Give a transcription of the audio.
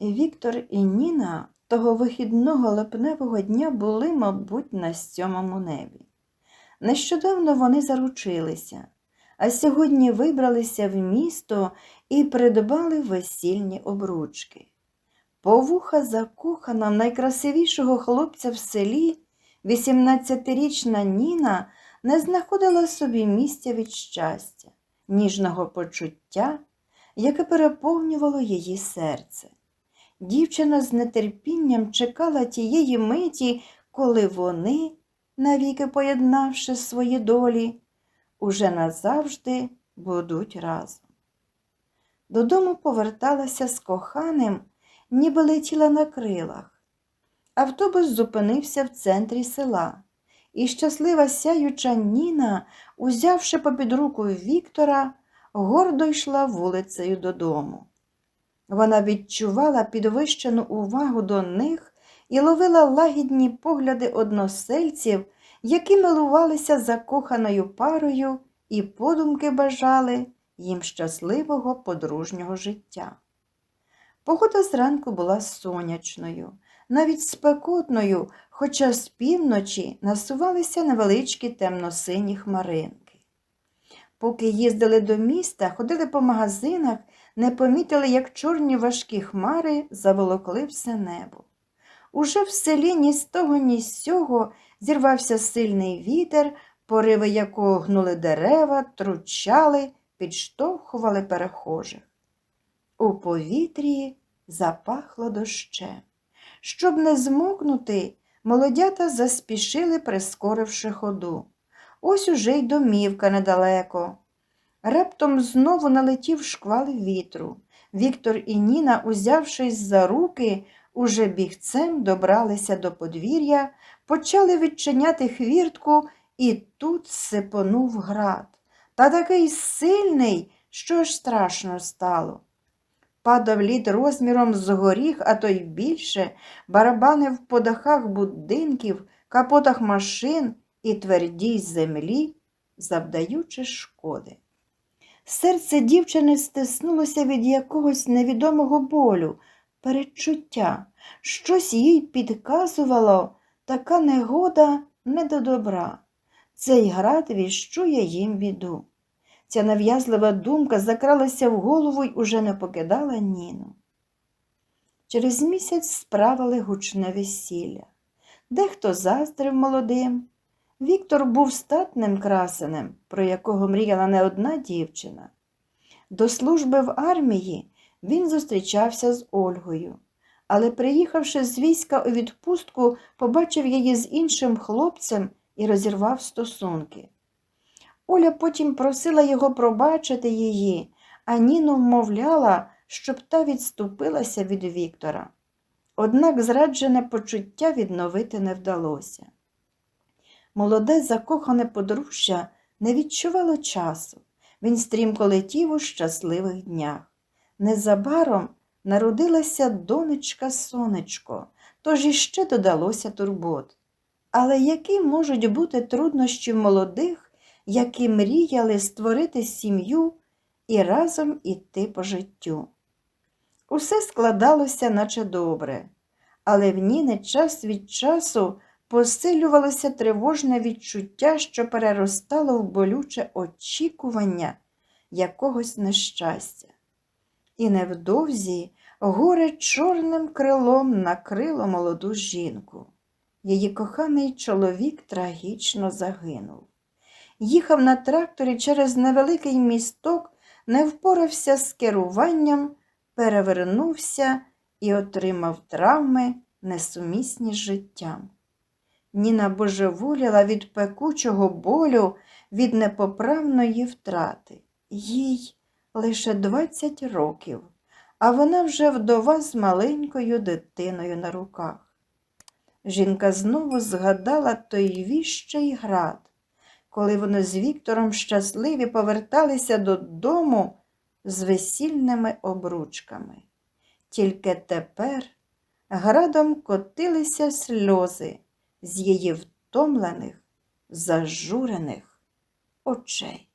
Віктор і Ніна того вихідного липневого дня були, мабуть, на сьомому небі. Нещодавно вони заручилися, а сьогодні вибралися в місто і придбали весільні обручки. Повуха закохана в найкрасивішого хлопця в селі, 18-річна Ніна не знаходила собі місця від щастя, ніжного почуття, яке переповнювало її серце. Дівчина з нетерпінням чекала тієї миті, коли вони, навіки поєднавши свої долі, уже назавжди будуть разом. Додому поверталася з коханим, ніби летіла на крилах. Автобус зупинився в центрі села, і щаслива сяюча Ніна, узявши попід руку Віктора, гордо йшла вулицею додому. Вона відчувала підвищену увагу до них і ловила лагідні погляди односельців, які милувалися закоханою парою і подумки бажали їм щасливого подружнього життя. Погода зранку була сонячною, навіть спекотною, хоча з півночі насувалися невеличкі темно-сині хмаринки. Поки їздили до міста, ходили по магазинах, не помітили, як чорні важкі хмари заволокли все небо. Уже в селі ні з того, ні з сього зірвався сильний вітер, пориви якого гнули дерева, тручали, підштовхували перехожих. У повітрі запахло дощем. Щоб не змокнути, молодята заспішили, прискоривши ходу. Ось уже й домівка недалеко. Раптом знову налетів шквал вітру. Віктор і Ніна, узявшись за руки, уже бігцем добралися до подвір'я, почали відчиняти хвіртку, і тут сипонув град. Та такий сильний, що аж страшно стало. Падав лід розміром з горіх, а то й більше, барабанив по дахах будинків, капотах машин і твердій землі, завдаючи шкоди. Серце дівчини стиснулося від якогось невідомого болю, передчуття. Щось їй підказувало, така негода не до добра. Цей град віщує їм біду. Ця нав'язлива думка закралася в голову й уже не покидала Ніну. Через місяць справили гучне весілля. Дехто заздрив молодим. Віктор був статним красенем, про якого мріяла не одна дівчина. До служби в армії він зустрічався з Ольгою, але, приїхавши з війська у відпустку, побачив її з іншим хлопцем і розірвав стосунки. Оля потім просила його пробачити її, а Ніну вмовляла, щоб та відступилася від Віктора. Однак зраджене почуття відновити не вдалося. Молоде закохане подружжя не відчувало часу. Він стрімко летів у щасливих днях. Незабаром народилася донечка сонечко, тож іще додалося турбот. Але які можуть бути труднощі молодих, які мріяли створити сім'ю і разом іти по життю? Усе складалося, наче добре, але в Ніни час від часу посилювалося тривожне відчуття, що переростало в болюче очікування якогось нещастя. І невдовзі горе чорним крилом накрило молоду жінку. Її коханий чоловік трагічно загинув. Їхав на тракторі через невеликий місток, не впорався з керуванням, перевернувся і отримав травми, несумісні з життям. Ніна божеволіла від пекучого болю, від непоправної втрати. Їй лише 20 років, а вона вже вдова з маленькою дитиною на руках. Жінка знову згадала той віщий град, коли вони з Віктором щасливі поверталися додому з весільними обручками. Тільки тепер градом котилися сльози з її втомлених, зажурених очей.